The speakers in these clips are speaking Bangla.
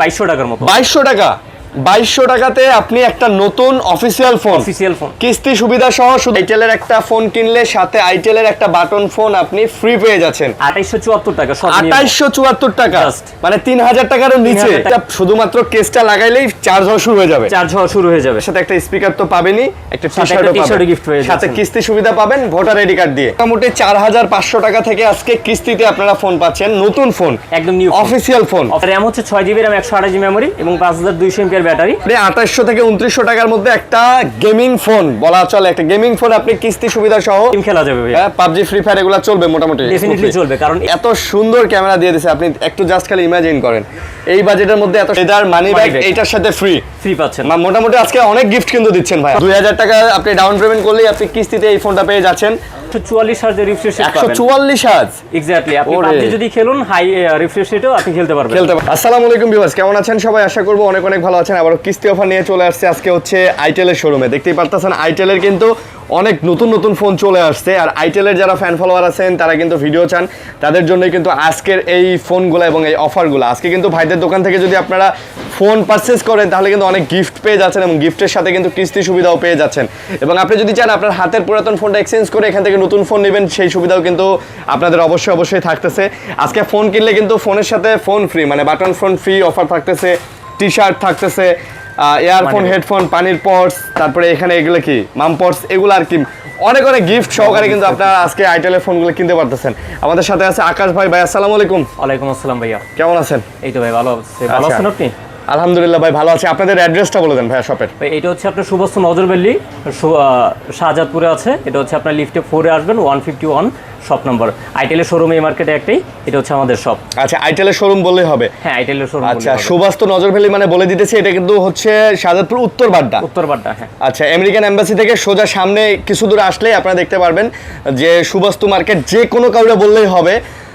বাইশশো টাকার মতো। বাইশশো টাকা? বাইশশো টাকাতে আপনি একটা নতুন অফিসিয়াল ফোন অফিসিয়াল ফোন কিস্তি সুবিধা সহ শুধু আইটেলের একটা ফোন কিনলে সাথে আইটেলের একটা বাটন ফোন আপনি ফ্রি পেয়ে যাচ্ছেন। আঠাইশশো চুয়াত্তর টাকা আঠাইশশো চুয়াত্তর টাকা। মানে তিন হাজার টাকারও নিচে। এটা শুধুমাত্র কেসটা লাগাইলেই চার্জ হওয়া শুরু হয়ে যাবে। চার্জ হওয়া শুরু হয়ে যাবে। সাথে একটা স্পিকার তো পাবেনই একটা টি t-shirt gift পেয়ে সাথে কিস্তি সুবিধা পাবেন ভোটার আইডি কার্ড দিয়ে। মোটামুটি চার হাজার পাঁচশো টাকা থেকে আজকে কিস্তিতে আপনারা ফোন পাচ্ছেন। নতুন ফোন একদম নিউ অফিসিয়াল ফোন র্যাম হচ্ছে ছয় জিবি র্যাম একশো আঠাশ মেমোরি এবং পাঁচ হাজার দুইশো এমপিয়ার ব্যাটারি? আঠাশশো থেকে উনত্রিশশো টাকার মধ্যে একটা গেমিং ফোন বলা চলে একটা গেমিং ফোন আপনি কিস্তি সুবিধা সহ গেম খেলা যাবে ভাই হ্যাঁ পাবজি ফ্রি ফায়ার এগুলো চলবে মোটামুটি। ডেফিনেটলি চলবে কারণ এত সুন্দর ক্যামেরা দিয়ে দিছে আপনি একটু জাস্ট খালি ইমাজিন করেন। এই বাজেটের মধ্যে এত সেদার মানি ব্যাগ এটার সাথে ফ্রি ফ্রি পাচ্ছেন। মোটামুটি আজকে অনেক গিফট কিন্তু দিচ্ছেন ভাই দুই হাজার টাকা আপনি ডাউন পেমেন্ট করলেই আপনি কিস্তিতে এই ফোনটা পেয়ে যাচ্ছেন। চুয়াল্লিশ হাজার রিফ্রেশ একশো চুয়াল্লিশ হাজ এক্স্যাক্টলি আপনি পাবজি যদি খেলুন হাই রিফ্রেশ রেটেও আপনি খেলতে পারবেন। খেলতে পারবেন আসসালামু আলাইকুম ভিউয়ার্স কেমন আছেন সবাই? আশা করব অনেক অনেক ভালো আছেন। আবার কিস্তি অফার নিয়ে চলে আসছে আজকে হচ্ছে আইটেলের শোরুমে দেখতেই পারতেছেন আইটেলের কিন্তু অনেক নতুন নতুন ফোন চলে আসছে। আর আইটেলের যারা ফ্যান ফলোয়ার আছেন, তারা কিন্তু ভিডিও চান। তাদের জন্য কিন্তু আজকের এই ফোনগুলো এবং এই অফারগুলো আজকে কিন্তু ভাইদের দোকান থেকে যদি আপনারা ফোন পারচেস করেন, তাহলে কিন্তু অনেক গিফট পেয়ে যাচ্ছেন এবং গিফটের সাথে কিন্তু কিস্তি সুবিধাও পেয়ে যাচ্ছেন। এবং আপনি যদি চান আপনার হাতের পুরাতন ফোনটা এক্সচেঞ্জ করে এখান থেকে নতুন ফোন নেবেন, সেই সুবিধাও কিন্তু আপনাদের অবশ্যই অবশ্যই থাকতেছে। আজকে ফোন কিনলে কিন্তু ফোনের সাথে ফোন ফ্রি মানে বাটন ফোন ফ্রি অফার থাকতেছে টি শার্ট থাকতেছে ইয়ারফোন হেডফোন পানির পটস তারপরে এখানে এগুলো কি? মাম পটস এগুলো আর কি। অনেক অনেক গিফট সহকারে কিন্তু আপনারা আজকে আইটেলের ফোনগুলো কিনতে পারতেছেন। আমাদের সাথে আছে আকাশ ভাই। ভাই আসসালামু আলাইকুম। ওয়ালাইকুম আসসালাম ভাইয়া। কেমন আছেন? এই তো ভাই ভালো। আছে ভালো আচ্ছা। আছেন আপনি? আলহামদুলিল্লাহ ভাই ভালো আছি। আপনাদের অ্যাড্রেসটা বলে দেন ভাইয়া শপের ভাই এটা হচ্ছে আপনার সুবস্ত নজরবেল্লি শাহজাদপুরে আছে। এটা হচ্ছে আপনার লিফটে ফোরে আসবেন ওয়ান ফিফটি ওয়ান শপ নম্বর আইটেলের শোরুম এই মার্কেটে একটাই এটা হচ্ছে আমাদের শপ আচ্ছা আইটেলের শোরুম বললেই হবে। হ্যাঁ আইটেলের শোরুম আচ্ছা সুবাস্ত নজর ভ্যালি মানে বলে দিতেছি এটা কিন্তু হচ্ছে শাহজাদপুর উত্তর বাড্ডা। উত্তর বাড্ডা হ্যাঁ। আচ্ছা আমেরিকান এম্বাসি থেকে সোজা সামনে কিছু দূর আসলেই আপনারা দেখতে পারবেন যে সুবাস্তু মার্কেট যে কোনো কাউরে বললেই হবে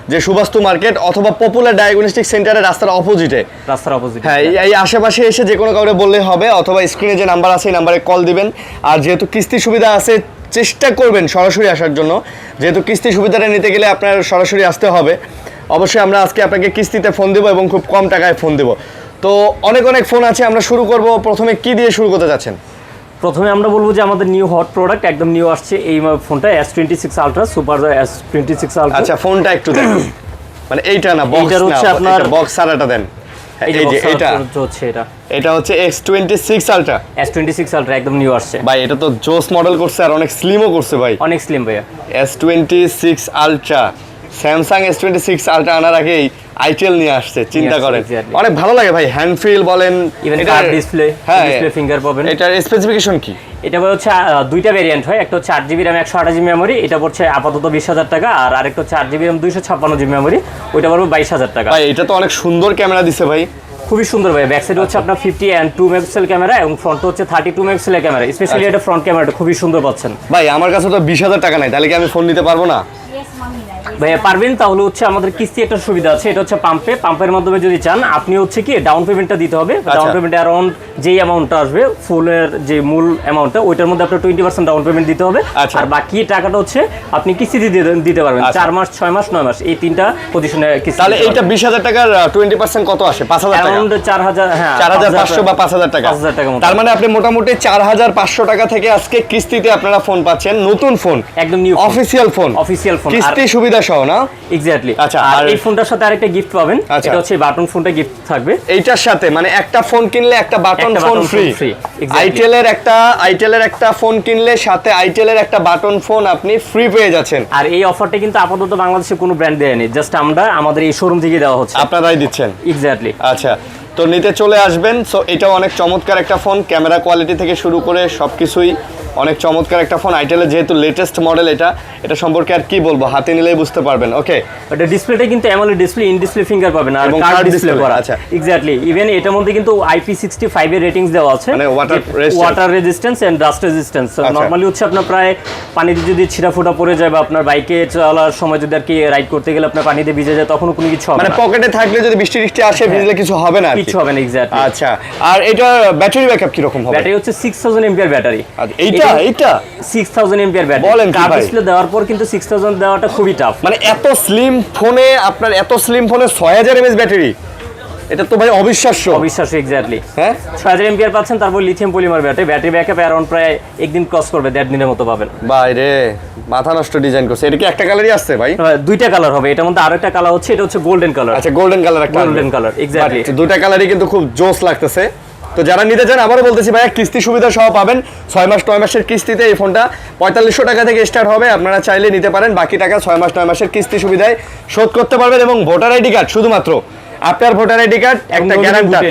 যে সুবাস্তু মার্কেট অথবা পপুলার ডায়াগনস্টিক সেন্টারের রাস্তার অপোজিটে রাস্তার অপোজিট হ্যাঁ এই- এই আশেপাশে এসে যে কোনো কাউরে বললেই হবে অথবা স্ক্রিনে যে নাম্বার আছে এই নাম্বারে কল দিবেন। আর যেহেতু কিস্তি সুবিধা আছে চেষ্টা করবেন সরাসরি আসার জন্য। যেহেতু কিস্তি সুবিধাটা নিতে গেলে আপনার সরাসরি আসতে হবে। অবশ্যই আমরা আজকে আপনাকে কিস্তিতে ফোন দেবো এবং খুব কম টাকায় ফোন দেবো। তো অনেক অনেক ফোন আছে আমরা শুরু করব। প্রথমে কি দিয়ে শুরু করতে যাচ্ছেন? প্রথমে আমরা বলব যে আমাদের নিউ হট প্রোডাক্ট একদম নিউ আসছে এই ফোনটা S twenty six ultra super S twenty six ultra আচ্ছা ফোনটা একটু দেন মানে এইটা না বক্স হচ্ছে আপনার- বক্স সারাটা দেন। এই যে এটা হচ্ছে এটা। এটা হচ্ছে X twenty six ultra S twenty six ultra একদম নিউ আসছে। ভাই এটা তো জোস মডেল করছে আর অনেক স্লিমও করছে ভাই। অনেক স্লিম ভাইয়া। S twenty six ultra Samsung S twenty six ultra আনার আগেই আইটেল নিয়ে আসছে চিন্তা করেন। অনেক ভালো লাগে ভাই হ্যান্ড ফিল বলেন। ডিসপ্লে হ্যাঁ ডিসপ্লে ফিঙ্গার পাবেন। এটার স্পেসিফিকেশন কি? এটা হচ্ছে দুইটা ভেরিয়েন্ট হয়। একটা হচ্ছে আট জিবি র্যাম একশো আঠাশ জিবি মেমোরি এটা পড়ছে আপাতত বিশ হাজার টাকা আর আরেকটা হচ্ছে আট জিবি র্যাম দুইশো ছাপ্পান্ন জিবি মেমোরি ওইটা পড়বে বাইশ হাজার টাকা। ভাই এটা তো অনেক সুন্দর ক্যামেরা দিছে ভাই। খুবই সুন্দর ভাই। ব্যাক সাইড হচ্ছে আপনার fifty and two megapixel camera এবং ফ্রন্ট হচ্ছে thirty two megapixel camera specially এটা ফ্রন্ট ক্যামেরাটা খুবই সুন্দর পাচ্ছেন। ভাই আমার কাছে তো বিশ হাজার টাকা নাই তাহলে কি আমি ফোন নিতে পারব না? ভাইয়া পারবেন তাহলে হচ্ছে আমাদের কিস্তি একটা সুবিধা আছে এটা হচ্ছে পাম্পে পাম্পের মাধ্যমে যদি চান আপনি হচ্ছে কি ডাউন পেমেন্টটা দিতে হবে। ডাউন পেমেন্ট অ্যারাউন্ড যেই অ্যামাউন্টটা আসবে ফুলের যে মূল অ্যামাউন্টটা ওইটার মধ্যে আপনার টোয়েন্টি পার্সেন্ট ডাউন পেমেন্ট দিতে হবে। আচ্ছা। আর বাকি টাকাটা হচ্ছে আপনি কিস্তি দিতে পারবেন। আচ্ছা। চার মাস ছয় মাস নয় মাস এই তিনটা পজিশনে কিস্তি তাহলে এইটা বিশ হাজার টাকার টোয়েন্টি পার্সেন্ট কত আসে? পাঁচ হাজার অ্যারাউন্ড চার হাজার হ্যাঁ চার হাজার পাঁচশো বা পাঁচ হাজার টাকা। পাঁচ হাজার টাকা তার মানে আপনি মোটামুটি চার হাজার পাঁচশো টাকা থেকে আজকে কিস্তিতে আপনারা ফোন পাচ্ছেন। নতুন ফোন একদম new official phone official phone কিস্তি সুবিধা সহ না? এক্স্যাক্টলি আচ্ছা, আর এই ফোনটার সাথে আরেকটা গিফট পাবেন। আচ্ছা। এটা হচ্ছে বাটন ফোনটা গিফট থাকবে। এইটার সাথে মানে একটা ফোন কিনলে একটা বাটন ফোন ফ্রি exactly. আইটেলের একটা আইটেলের একটা ফোন কিনলে সাথে আইটেলের একটা বাটন ফোন আপনি ফ্রি পেয়ে যাচ্ছেন। আর এই অফারটা কিন্তু আপাতত বাংলাদেশে কোনো ব্র্যান্ড দেয়নি জাস্ট আমরা আমাদের এই শোরুম থেকে দেওয়া হচ্ছে। আপনারাই দিচ্ছেন। এক্স্যাক্টলি আচ্ছা তো নিতে চলে আসবেন। সো এটাও অনেক চমৎকার একটা ফোন ক্যামেরা কোয়ালিটি থেকে শুরু করে সব কিছুই অনেক চমৎকার একটা ফোন আইটেলের যেহেতু লেটেস্ট মডেল এটা এটা সম্পর্কে আর কি বলব? হাতে নিলেই বুঝতে পারবেন ওকে এটা ডিসপ্লেটা কিন্তু AMOLED display in display finger পাবেন আর কার্ড ডিসপ্লে করা। আচ্ছা। এক্স্যাক্টলি ইভেন এটার মধ্যে কিন্তু আইপি সিক্সটি ফাইভের রেটিংস দেওয়া আছে। মানে resistant। Water resistance and dust resistance আচ্ছা। নর্মালি হচ্ছে আপনার প্রায় পানিতে যদি ছিটা ফোটা পড়ে যায় বা আপনার বাইকে চলার সময় যদি আর কি রাইড করতে গেলে আপনার পানিতে ভিজে যায় তখন কোনো কিছু হবে মানে না। পকেটে থাকলে যদি বৃষ্টি টিষ্টি আসে ভিজলে কিছু হবে না কিছু হবে না এক্স্যাক্টলি আচ্ছা। আর এটা ব্যাটারি ব্যাকআপ কীরকম হবে? ব্যাটারি হচ্ছে সিক্স থাউজেন্ড এমপিআর ব্যাটারি আচ্ছা, এইটা এইটা six thousand MPR battery card display দেওয়ার পর কিন্তু সিক্স থাউজেন্ড দেওয়াটা খুবই টাফ মানে এত স্লিম ফোনে আপনার এত স্লিম ফোনে ছয় হাজার এমএস ব্যাটারি এটা তো ভাই অবিশ্বাস্য। অবিশ্বাস্য এক্স্যাক্টলি হ্যাঁ? ছয় হাজার এমপিআর পাচ্ছেন তারপর lithium polymer battery battery backup around প্রায় একদিন ক্রস করবে দেড় দিনের মতো পাবেন। ভাই রে মাথা নষ্ট ডিজাইন করছে। এটা কি একটা কালারই আসছে ভাই? আহ, দুইটা কালার হবে। এটার মধ্যে আরও একটা কালার হচ্ছে এটা হচ্ছে গোল্ডেন কালার আচ্ছা গোল্ডেন কালার একটা গোল্ডেন কালার এক্স্যাক্টলি দুটা কালারই কিন্তু খুব জোস লাগতেছে। তো যারা নিতে চান আবারও বলতেছি ভাইয়া কিস্তি সুবিধা সহ পাবেন। ছয় মাস নয় মাসের কিস্তিতে এই ফোনটা পঁয়তাল্লিশশো টাকা থেকে স্টার্ট হবে। আপনারা চাইলে নিতে পারেন। বাকি টাকা ছয় মাস নয় মাসের কিস্তি সুবিধায় শোধ করতে পারবেন এবং ভোটার আইডি কার্ড শুধুমাত্র আপনার ভোটার আইডি কার্ড একটা গ্যারান্টার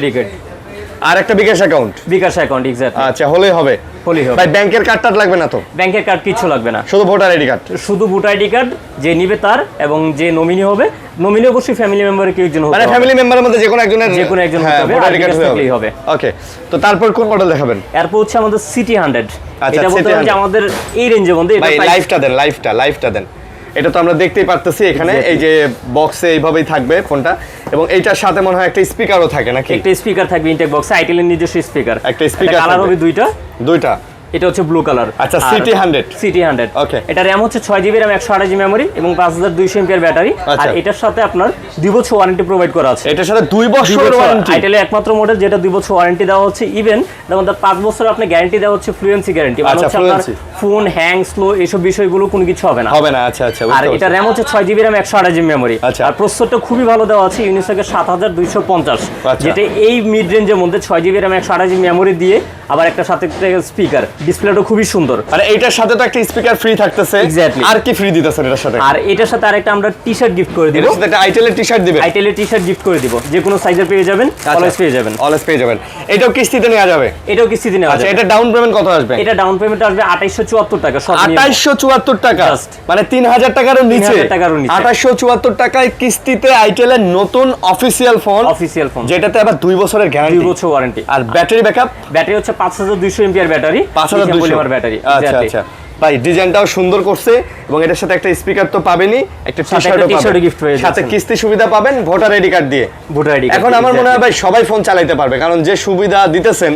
আর একটা bKash account bKash account exactly আচ্ছা হলেই হবে। হলেই হবে। ভাই ব্যাংকের কার্ডটা লাগবে না তো? ব্যাংকের কার্ড কিছু লাগবে না। শুধু ভোটার আইডি কার্ড শুধু ভোটার আইডি কার্ড যে নিবে তার এবং যে নমিনি হবে। নমিনি অবশ্যই ফ্যামিলি মেম্বারের কেউ একজন হবে। মানে ফ্যামিলি মেম্বারের মধ্যে যে কোনো একজনের যে কোনো একজন হবে, ভোটার আইডি কার্ড থাকলেই হবে। ওকে তো তারপর কোন মডেল দেখাবেন? এরপর হচ্ছে আমাদের সিটি হান্ড্রেড আচ্ছা, এটা বলতে হবে যে আমাদের এই রেঞ্জের মধ্যে এটা ভাই দেন লাইফটা লাইফটা দেন। এটা তো আমরা দেখতেই পারতেছি এখানে এই যে বক্সে এইভাবেই থাকবে ফোনটা। এবং এইটার সাথে মনে হয় একটা স্পিকারও থাকে নাকি? একটা স্পিকার থাকবে ইনটেক বক্সে আইটেলের নিজস্ব স্পিকার একটা স্পিকার কালার হবে দুইটা। দুইটা। এটা হচ্ছে ব্লু কালার আচ্ছা, City 100 সিটি হান্ড্রেড Okay. এটা র্যাম হচ্ছে ছয় জিবি র্যাম একশো আঠাশ মেমোরি এবং পাঁচ হাজার দুইশো এমপিআর ব্যাটারি আর আচ্ছা। এটার সাথে আপনার দুই বছর ওয়ারেন্টি প্রোভাইড করা আছে। এটার সাথে দুই বছরের ওয়ারেন্টি আইটেলের একমাত্র মডেল যেটা দুই বছর ওয়ারেন্টি দেওয়া হচ্ছে। ইভেন মধ্যে পাঁচ বছর আপনি গ্যারান্টি দেওয়া হচ্ছে ফ্লুয়েন্সি গ্যারান্টি মানে আচ্ছা, হচ্ছে আপনার ফোন হ্যাং স্লো এইসব বিষয়গুলো কোনো কিছু হবে না। হবে না আচ্ছা আচ্ছা আর এটা র্যাম হচ্ছে ছয় জিবি র্যাম একশো আঠাশ জিবি মেমোরি আচ্ছা। আর প্রসেসরটা খুবই ভালো দেওয়া আছে ইউনিসেকের সাত হাজার দুইশো পঞ্চাশ। আচ্ছা। যেটা এই মিড রেঞ্জের মধ্যে ছয় জিবি র্যাম একশো আঠাশ জিবি মেমোরি দিয়ে আবার একটা সাথে স্পিকার ডিসপ্লেটা খুবই সুন্দর। মানে এইটার সাথে তো একটা স্পিকার ফ্রি থাকতেছে। Exactly. আর কি ফ্রি দিতেছেন এটার সাথে? আর এটার সাথে আরেকটা আমরা টি শার্ট গিফট করে দিব। এটার সাথে একটা আইটেলের টি শার্ট দিবে আইটেলের টি শার্ট গিফট করে দিব। যে কোনো সাইজের পেয়ে যাবেন আচ্ছা। অলওয়েজ পেয়ে যাবেন। অলওয়েজ পেয়ে যাবেন। এটাও কিস্তিতে নেওয়া যাবে? এটাও কিস্তিতে নেওয়া যাবে। আচ্ছা এটা ডাউন পেমেন্ট কত আসবে? এটা ডাউন পেমেন্ট আসবে আঠাইশশো চুয়াত্তর টাকা সব নিয়ে। আঠাইশশো চুয়াত্তর টাকা? মানে তিন হাজার টাকারও নিচে। 3,000 টাকারও নিচে। আঠাইশো চুয়াত্তর টাকায় কিস্তিতে আইটেলের নতুন অফিসিয়াল ফোন অফিসিয়াল ফোন যেটাতে আবার দুই বছরের দুই গ্যারান্টি বছর ওয়ারেন্টি আর ব্যাটারি ব্যাকআপ ব্যাটারি হচ্ছে পাঁচ হাজার দুইশো এমপিআর ব্যাটারি হাজার ব্যাটারি আচ্ছা আচ্ছা। ভাই ডিজাইনটাও সুন্দর করছে এবং এটার সাথে একটা স্পিকার তো পাবেনই একটা টি-শার্টও t-shirt পেয়ে সাথে কিস্তি সুবিধা পাবেন ভোটার আইডি কার্ড দিয়ে। ভোটার আইডি এখন আমার মনে হয় ভাই সবাই ফোন চালাইতে পারবে কারণ যে সুবিধা দিতেছেন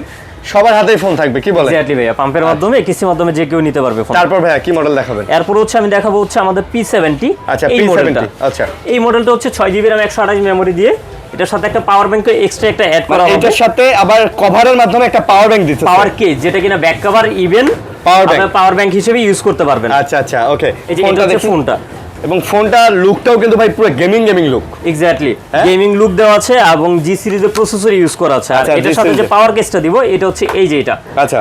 সবার হাতেই ফোন থাকবে কি বলে এক্স্যাক্টলি ভাইয়া পাম্পের মাধ্যমে কিস্তির মাধ্যমে যে কেউ নিতে পারবে ফোন তারপর ভাইয়া কি মডেল দেখাবেন? এরপর হচ্ছে আমি দেখাবো হচ্ছে আমাদের পি সেভেন্টি আচ্ছা এই পি মডেলটা আচ্ছা। এই মডেলটা হচ্ছে ছয় জিবি র্যাম একশো আঠাশ মেমোরি দিয়ে এটার সাথে একটা পাওয়ার ব্যাংক এক্সট্রা একটা অ্যাড করা মানে হবে। এটার সাথে আবার কভারের মাধ্যমে একটা পাওয়ার ব্যাংক দিচ্ছে পাওয়ার কেস যেটা কিনা back cover even Power bank। Power bank হিসেবে ইউজ করতে পারবেন। আচ্ছা আচ্ছা ওকে এই যে এটা ফোনটা হচ্ছে ফোনটা। এবং ফোনটার লুকটাও কিন্তু ভাই পুরো gaming gaming look exactly? Gaming look দেওয়া আছে এবং জি সিরিজের প্রসেসর ইউজ করা আছে। আর আচ্ছা, এটার সাথে যে। পাওয়ার কেসটা দিব এটা হচ্ছে এই যে এটা। আচ্ছা।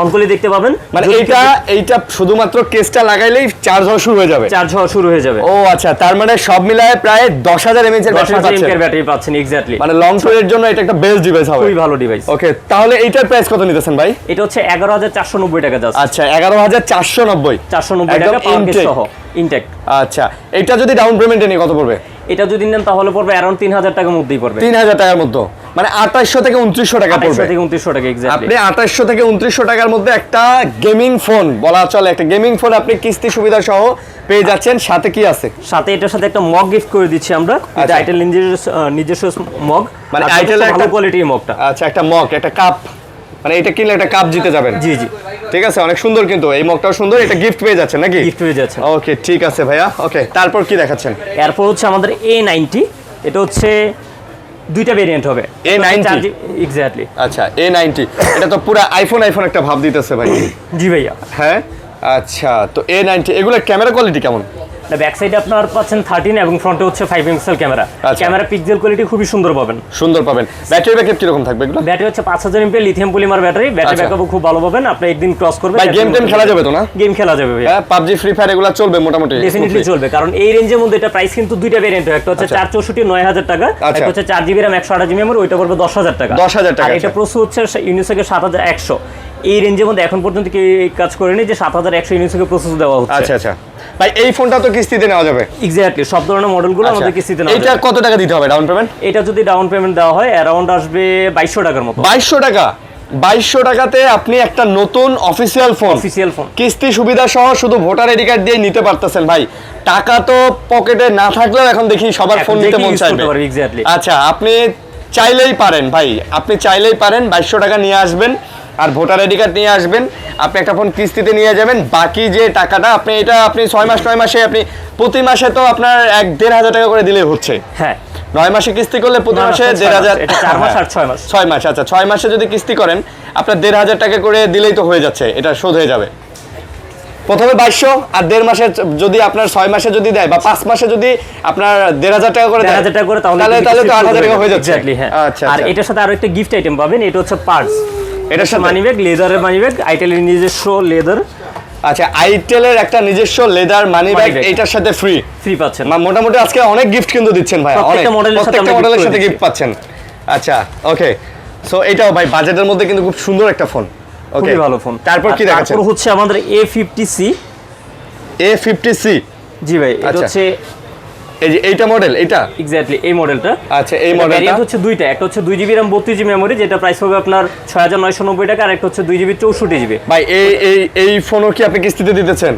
অন করলে দেখতে পাবেন। মানে এইটা এইটা শুধুমাত্র কেসটা লাগাইলেই চার্জ হওয়া শুরু হয়ে যাবে। চার্জ হওয়া শুরু হয়ে যাবে। ও আচ্ছা তার মানে সব মিলায় প্রায় দশ হাজার এমএচ এর ব্যাটারি পাচ্ছেন। এমপিআর ব্যাটারি পাচ্ছেন এক্স্যাক্টলি মানে লং ট্যুরের জন্য এটা একটা বেস্ট ডিভাইস হবে। খুবই ভালো ডিভাইস ওকে তাহলে এইটার প্রাইস কত নিতেছেন ভাই? এটা হচ্ছে এগারো হাজার চারশো নব্বই টাকা যাচ্ছে আচ্ছা এগারো হাজার চারশো নব্বই। চারশো নব্বই একদম টাকা পাওয়ার কেস সহ ইনটেক আচ্ছা এটা যদি ডাউন পেমেন্টে নিয়ে কত পড়বে? এটা যদি নেন তাহলে পড়বে তিন হাজার টাকার মধ্যেই পড়বে। তিন হাজার টাকার মধ্যে। মানে আঠাশশো থেকে উনত্রিশশো টাকা পড়বে। থেকে উনত্রিশশো টাকা আপনি আঠাশশো থেকে উনত্রিশশো টাকার মধ্যে একটা গেমিং ফোন বলা চলে একটা গেমিং ফোন আপনি কিস্তি সুবিধা সহ পেয়ে যাচ্ছেন। সাথে কি আছে? সাথে এটার সাথে একটা মগ গিফট করে দিচ্ছি আমরা। এটা আচ্ছা। আইটেল নিজস্ব নিজস্ব মগ মানে আইটেল একটা- কোয়ালিটির মগটা আচ্ছা একটা মগ একটা কাপ মানে এটা কিনলে একটা কাপ জিতে যাবেন। জি জি। ঠিক আছে অনেক সুন্দর কিন্তু। এই মগটাও সুন্দর এটা গিফট পেয়ে যাচ্ছে নাকি? গিফট পেয়ে যাচ্ছে ওকে ঠিক আছে ভাইয়া। ওকে তারপর কি দেখাচ্ছেন? এরপর হচ্ছে আমাদের এ নাইনটি এটা হচ্ছে দুইটা ভেরিয়েন্ট হবে। A90? এক্স্যাক্টলি আচ্ছা এ নাইনটি এটা তো পুরো আইফোন আইফোন একটা ভাব দিতেছে ভাই। জি ভাইয়া। হ্যাঁ? আচ্ছা তো এ নাইনটি এগুলোর ক্যামেরা কোয়ালিটি কেমন? ব্যাক সাইডে আপনার পাচ্ছেন থার্টিন এবং ফ্রন্টে হচ্ছে five pixel camera. Camera pixel quality খুবই সুন্দর পাবেন। সুন্দর পাবেন। ব্যাটারি ব্যাকআপ কীরকম থাকবে এগুলো? ব্যাটারি হচ্ছে পাঁচ হাজার MP lithium polymer battery battery. ব্যাকআপও খুব ভালো পাবেন। আপনি একদিন ক্রস করবেন গেম টেম খেলা যাবে তো না? গেম খেলা যাবে ভাইয়া। হ্যাঁ পাবজি ফ্রি ফায়ার এগুলো চলবে মোটামুটি। ডেফিনেটলি চলবে। কারণ এই রেঞ্জের মধ্যে এটা প্রাইস কিন্তু দুইটা ভেরিয়েন্ট হয়। একটা হচ্ছে আচ্ছা। চার চৌষট্টি নয় হাজার টাকা। আচ্ছা। একটা হচ্ছে চার জিবি র্যাম একশো আঠাশ জিবি মেমোরি ওইটা পড়বে দশ হাজার টাকা। 10,000 টাকা, এটা আচ্ছা। প্রসেস হচ্ছে ইউনিসেকের সাত হাজার একশো। এই রেঞ্জের মধ্যে এখন পর্যন্ত কেউ এই কাজ করেনি যে সাত হাজার একশো ইউনিসেকের প্রসেস দেওয়া হচ্ছে। আচ্ছা আচ্ছা। ভাই এই ফোনটা তো কিস্তিতে নেওয়া যাবে। এক্স্যাক্টলি সব ধরনের মডেলগুলো আচ্ছা। আমাদের কিস্তিতে নেওয়া যাবে। কত টাকা দিতে হবে ডাউন পেমেন্ট এটা যদি ডাউন পেমেন্ট দেওয়া হয় অ্যারাউন্ড আসবে বাইশশো টাকার মতো। বাইশশো টাকা? বাইশশো টাকাতে আপনি একটা নতুন অফিসিয়াল ফোন অফিসিয়াল ফোন কিস্তি সুবিধা সহ শুধু ভোটার আইডি কার্ড দিয়ে নিতে পারতেছেন ভাই। টাকা তো পকেটে না থাকলেও এখন দেখি সবার ফোন নিতে মন চাইবে। আচ্ছা আপনি চাইলেই পারেন ভাই। আপনি চাইলেই পারেন বাইশশো টাকা নিয়ে আসবেন। আর ভোটার আইডি কার্ড নিয়ে আসবেন আপনি একটা ফোন কিস্তিতে নিয়ে যাবেন বাকি যে টাকাটা আপনি এটা আপনি ছয় মাস নয় মাসে আপনি প্রতি মাসে তো আপনার এক দেড় হাজার টাকা করে দিলে হচ্ছে। হ্যাঁ। নয় মাসে কিস্তি করলে প্রতি মাসে দেড় হাজার চার মাস আর ছয় মাস। ছয় মাস আচ্ছা ছয় মাসে যদি কিস্তি করেন আপনার দেড় হাজার টাকা করে দিলেই তো হয়ে যাচ্ছে এটা শোধ হয়ে যাবে। প্রথমে বাইশশো আর দেড় মাসে যদি আপনার ছয় মাসে যদি দেয় বা পাঁচ মাসে যদি আপনার দেড় হাজার টাকা করে দেড় হাজার টাকা করে তাহলে তাহলে তো আট হাজার টাকা হয়ে যাচ্ছে। হ্যাঁ। আচ্ছা আর আচ্ছা। এটার সাথে আরও একটা গিফট আইটেম পাবেন এটা হচ্ছে পার্টস এটার সাথে মানি ব্যাগ লেদারের মানি ব্যাগ আইটেলের নিজস্ব লেদার আচ্ছা আইটেলের একটা নিজস্ব লেদার মানি ব্যাগ। এইটার সাথে ফ্রি ফ্রি পাচ্ছেন। মোটামুটি আজকে অনেক গিফট কিন্তু দিচ্ছেন ভাই অনেক। প্রত্যেকটা মডেলের সাথে গিফট পাচ্ছেন। আচ্ছা ওকে সো এটাও ভাই বাজেটের মধ্যে কিন্তু খুব সুন্দর একটা ফোন ওকে ভালো ফোন তারপর কি দেখাচ্ছেন? তারপর হচ্ছে আমাদের A fifty C A fifty C G ভাই এটা আচ্ছা। হচ্ছে এই যে এইটা মডেল এটা এক্স্যাক্টলি এই মডেলটা আচ্ছা এই মডেলটা হচ্ছে দুইটা একটা হচ্ছে দুই জিবি র্যাম বত্রিশ জিবি মেমোরি যেটা প্রাইস হবে আপনার ছয় হাজার নয়শো নব্বই টাকা আর একটা হচ্ছে দুই জিবি চৌষট্টি জিবি ভাই এই এই এই ফোনও কি আপনি কিস্তিতে দিতেছেন?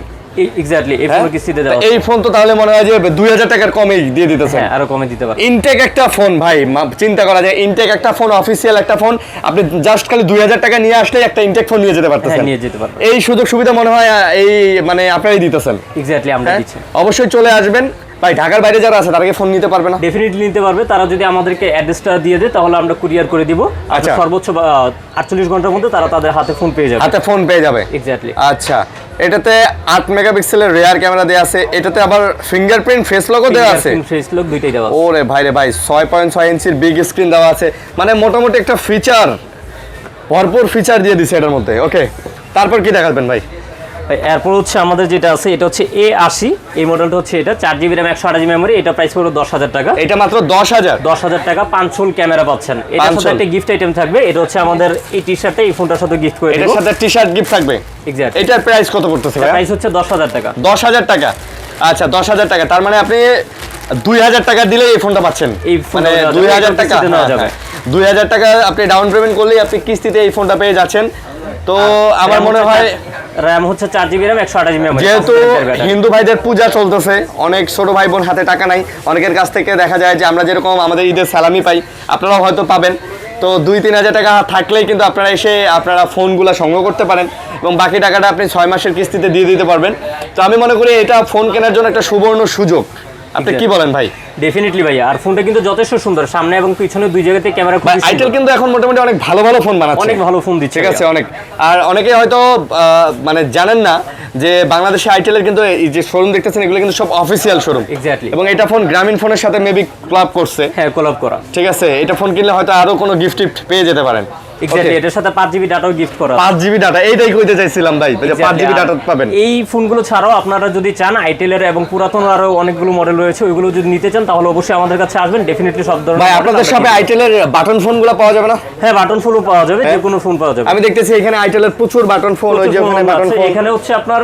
এক্স্যাক্টলি এই হ্যাঁ? ফোন কিস্তিতে দেওয়া এই ফোন তো তাহলে মনে হয় যে দুই হাজার টাকার কমেই দিয়ে দিতেছেন। হ্যাঁ আরও কমে দিতে পারে। ইনটেক একটা ফোন ভাই চিন্তা করা যায় ইনটেক একটা ফোন অফিসিয়াল একটা ফোন আপনি জাস্ট খালি দুই হাজার টাকা নিয়ে আসলে একটা ইনটেক ফোন নিয়ে যেতে পারতেছেন। হ্যাঁ, নিয়ে যেতে পারবেন। এই সুযোগ সুবিধা মনে হয় এই মানে আপনারাই দিতেছেন। এক্স্যাক্টলি আমরা হ্যাঁ? দিচ্ছি। অবশ্যই চলে আসবেন। ভাই ঢাকার বাইরে যারা আছে তারা ফোন নিতে পারবে না? ডেফিনেটলি নিতে পারবে। তারা যদি আমাদেরকে অ্যাড্রেসটা দিয়ে দেয় তাহলে আমরা কুরিয়ার করে দিব। আচ্ছা। সর্বোচ্চ আটচল্লিশ ঘণ্টার মধ্যে তারা তাদের হাতে ফোন পেয়ে যাবে। হাতে ফোন পেয়ে যাবে। এক্স্যাক্টলি আচ্ছা। এটাতে আট মেগাপিক্সেলের রেয়ার ক্যামেরা দেওয়া আছে। এটাতে আবার ফিঙ্গারপ্রিন্ট ফেস লগও দেওয়া আছে। ফেস লক দুইটাই দেওয়া আছে। ওরে ভাই রে ভাই ছয় পয়েন্ট ছয় ইঞ্চির বিগ স্ক্রিন দেওয়া আছে। মানে মোটামুটি একটা ফিচার ভরপুর ফিচার দিয়ে দিছে এটার মধ্যে। ওকে তারপর কি দেখাবেন ভাই, এরপর হচ্ছে আমাদের যেটা আছে এটা হচ্ছে এ আশি এই মডেলটা হচ্ছে এটা চার জিবি র্যাম একশো আঠাশ মেমোরি এটা প্রাইস পড়বে দশ হাজার টাকা। এটা মাত্র দশ হাজার। দশ হাজার টাকা পাঁচশোল ক্যামেরা পাচ্ছেন। এটার সাথে একটা গিফট আইটেম থাকবে এটা হচ্ছে আমাদের এই টি শার্টটা এই ফোনটার সাথে গিফট করে এটার সাথে টি শার্ট গিফট থাকবে। এক্স্যাক্ট এটার প্রাইস কত পড়তেছে প্রাইস হচ্ছে দশ হাজার টাকা। দশ হাজার টাকা। আচ্ছা দশ হাজার টাকা। তার মানে আপনি দুই হাজার টাকা দিলে এই ফোনটা পাচ্ছেন। এই মানে দুই হাজার টাকা। হ্যাঁ, যাবে। হ্যাঁ। দুই হাজার টাকা আপনি ডাউন পেমেন্ট করলেই আপনি কিস্তিতে এই ফোনটা পেয়ে যাচ্ছেন। তো আমার মনে হয় র্যাম হচ্ছে চার জিবি র্যাম একশো আঠাশ মেমোরি যেহেতু হিন্দু ভাইদের পূজা চলতেছে অনেক ছোট ভাই বোন হাতে টাকা নাই অনেকের কাছ থেকে দেখা যায় যে আমরা যেরকম আমাদের ঈদের সালামি পাই আপনারাও হয়তো পাবেন। তো দুই তিন হাজার টাকা থাকলেই কিন্তু আপনারা এসে আপনারা ফোনগুলো সংগ্রহ করতে পারেন এবং বাকি টাকাটা আপনি ছয় মাসের কিস্তিতে দিয়ে দিতে পারবেন। তো আমি মনে করি এটা ফোন কেনার জন্য একটা সুবর্ণ সুযোগ। আপনি কি বলেন ভাই? ডেফিনেটলি ভাই আর ফোনটা কিন্তু যথেষ্ট সুন্দর। সামনে এবং পিছনে দুই জায়গাতে ক্যামেরা খুব আইটেল কিন্তু এখন মোটামুটি অনেক ভালো ভালো ফোন বানাচ্ছে। অনেক ভালো ফোন দিচ্ছে ঠিক আছে অনেক। আর অনেকে হয়তো মানে জানেন না যে বাংলাদেশে আইটেলের কিন্তু এই যে শোরুম দেখতেছেন এগুলো কিন্তু সব অফিসিয়াল শোরুম Exactly. এবং এটা ফোন গ্রামীণ ফোনের সাথে মেবি ক্লাব করছে। হ্যাঁ কোলাপ করা। ঠিক আছে এটা ফোন কিনলে হয়তো আরও কোনো গিফট টিফট পেয়ে যেতে পারেন। এক্স্যাক্টলি এটার সাথে পাঁচ জিবি ডাটাও গিফট করা। পাঁচ জিবি ডাটা এইটাই কইতে চাইছিলাম ভাই যে পাঁচ জিবি ডাটা পাবেন। এই ফোনগুলো ছাড়াও আপনারা যদি চান আইটেলের এবং পুরাতন আরও অনেকগুলো মডেল রয়েছে ওইগুলো যদি নিতে চান তাহলে অবশ্যই আমাদের কাছে আসবেন। ডেফিনেটলি সব ধরনের ভাই আপনাদের সাথে। আইটেলের বাটন ফোনগুলো পাওয়া যাবে না? হ্যাঁ বাটন ফোনও পাওয়া যাবে যে কোনো ফোন পাওয়া যাবে। আমি দেখতেছি এখানে আইটেলের প্রচুর বাটন ফোন ওই যে ওখানে বাটন ফোন এখানে হচ্ছে আপনার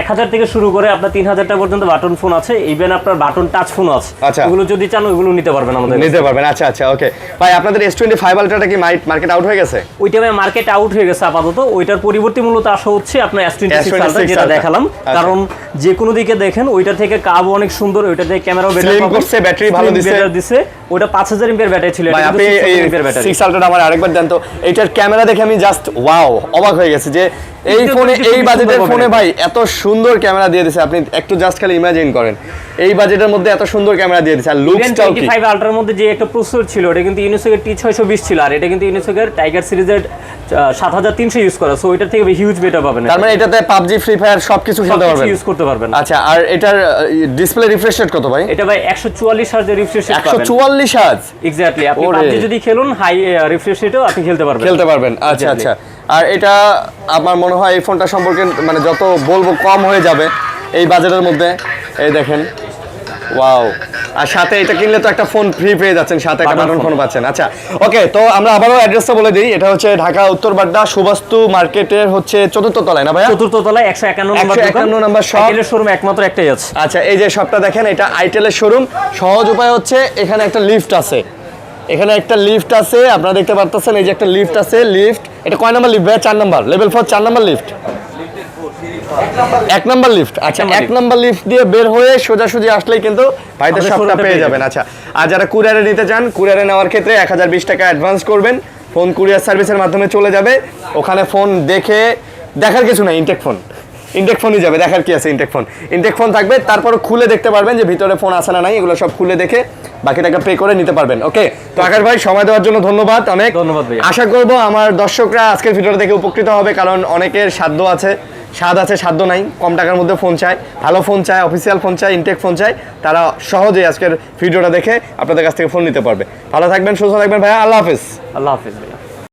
এক হাজার থেকে শুরু করে আপনার তিন হাজার টাকা পর্যন্ত বাটন ফোন আছে ইভেন আপনার বাটন টাচ ফোন আছে। আচ্ছা। ওগুলো যদি চান ওগুলো নিতে পারবেন আমাদের নিতে পারবেন। আচ্ছা আচ্ছা ওকে ভাই আপনাদের এস টোয়েন্টি ফাইভ আলট্রাটা কি মার্কেট আউট হয়ে গেছে? ওইটা মার্কেট আউট হয়ে গেছে আপাতত। ওইটার পরিবর্তে মূলত আসা হচ্ছে আপনার এস টোয়েন্টি সিক্স S26 যেটা দেখালাম। আচ্ছা। কারণ যে কোনো দিকে দেখেন ওইটা থেকে কাব অনেক সুন্দর ওইটা থেকে ক্যামেরাও Slim করছে, battery ভালো দিছে। দিছে। ওটা পাঁচ হাজার এমপিয়ার ব্যাটারি ছিল ভাই আপনি এই 6,000 সিক্স আলট্রাটা আমার আরেকবার দেন তো। এইটার ক্যামেরা দেখে আমি জাস্ট ওয়াও অবাক হয়ে গেছে যে এই ফোনে এই বাজেটের ফোনে ভাই এত সুন্দর ক্যামেরা দিয়ে দিছে। আপনি একটু জাস্ট খালি ইমাজিন করেন। এই বাজেটের মধ্যে এত সুন্দর ক্যামেরা দিয়ে দিছে। আর লুকসটাও কি? ফাইভ আল্ট্রার মধ্যে যে একটা প্রসেসর ছিল ওটা কিন্তু ইউনিসেকের টি ছয়শো বিশ ছিল। আর এটা কিন্তু ইউনিসেকের টাইগার সিরিজের সাত হাজার তিনশো ইউজ করা। সো ওইটার থেকে হিউজ বেটার পাবেন তার মানে এটাতে পাবজি ফ্রি ফায়ার সবকিছু খেলতে পারবেন। ইউজ করতে পারবেন। আচ্ছা আর এটার ডিসপ্লে রিফ্রেশ রেট কত ভাই? এটা ভাই একশো চুয়াল্লিশ হাজার রিফ্রেশ একশো চুয়াল্লিশ হাজ এক্স্যাক্টলি আপনি। পাবজি যদি খেলুন হাই রিফ্রেশ রেটেও আপনি খেলতে পারবেন। খেলতে পারবেন। আচ্ছা আচ্ছা। আর এটা আমার মনে হয় এই ফোনটা সম্পর্কে মানে যত বলব কম হয়ে যাবে এই বাজেটের মধ্যে। এই দেখেন। ওয়াও। আর সাথে এটা কিনলে তো একটা ফোন ফ্রি পেয়ে যাচ্ছেন সাথে একটা বাটন। ফোন। পাচ্ছেন। আচ্ছা ওকে তো আমরা আবারও অ্যাড্রেসটা বলে দিই। এটা হচ্ছে ঢাকা উত্তর বাড্ডা সুবাস্তু মার্কেটের হচ্ছে চতুর্থ তলায় না ভাইয়া? চতুর্থ তলায় একশো একান্ন নম্বর 151 number shop। শোরুম একমাত্র একটাই আছে। আচ্ছা এই যে শপটা দেখেন এটা আইটেলের শোরুম সহজ উপায় হচ্ছে এখানে একটা লিফট আছে। এখানে একটা লিফট আছে আপনারা দেখতে পারতেছেন এই যে একটা লিফট আছে লিফট এটা কয় নাম্বার লিফট ভাই? চার নাম্বার। লেভেল ফোর চার নাম্বার লিফট এক নাম্বার লিফট আচ্ছা এক। নাম্বার লিফট দিয়ে বের হয়ে সোজাসুজি আসলেই কিন্তু ভাইদের সবটা পেয়ে পেয়ে যাবেন। আচ্ছা আর যারা কুরিয়ারে নিতে চান কুরিয়ারে নেওয়ার ক্ষেত্রে এক হাজার বিশ টাকা অ্যাডভান্স করবেন। ফোন কুরিয়ার সার্ভিসের মাধ্যমে চলে যাবে। ওখানে ফোন দেখে দেখার কিছু না ইনটেক ফোন ইনটেক ফোনই যাবে দেখার কি আছে ইনটেক ফোন ইনটেক ফোন থাকবে তারপর খুলে দেখতে পারবেন যে ভিতরে ফোন আছে না নাই এগুলো সব খুলে দেখে বাকি টাকা পে করে নিতে পারবেন ওকে তো আকাশ ভাই সময় দেওয়ার জন্য ধন্যবাদ অনেক। ধন্যবাদ ভাইয়া। আশা করব আমার দর্শকরা আজকের ভিডিওটা দেখে উপকৃত হবে কারণ অনেকের সাধ্য আছে স্বাদ আছে সাধ্য নাই কম টাকার মধ্যে ফোন চায় ভালো ফোন চায় অফিসিয়াল ফোন চায় ইনটেক ফোন চায় তারা সহজেই আজকের ভিডিওটা দেখে আপনাদের কাছ থেকে ফোন নিতে পারবে। ভালো থাকবেন সুস্থ থাকবেন ভাইয়া আল্লাহ হাফিজ। আল্লাহ হাফিজ ভাই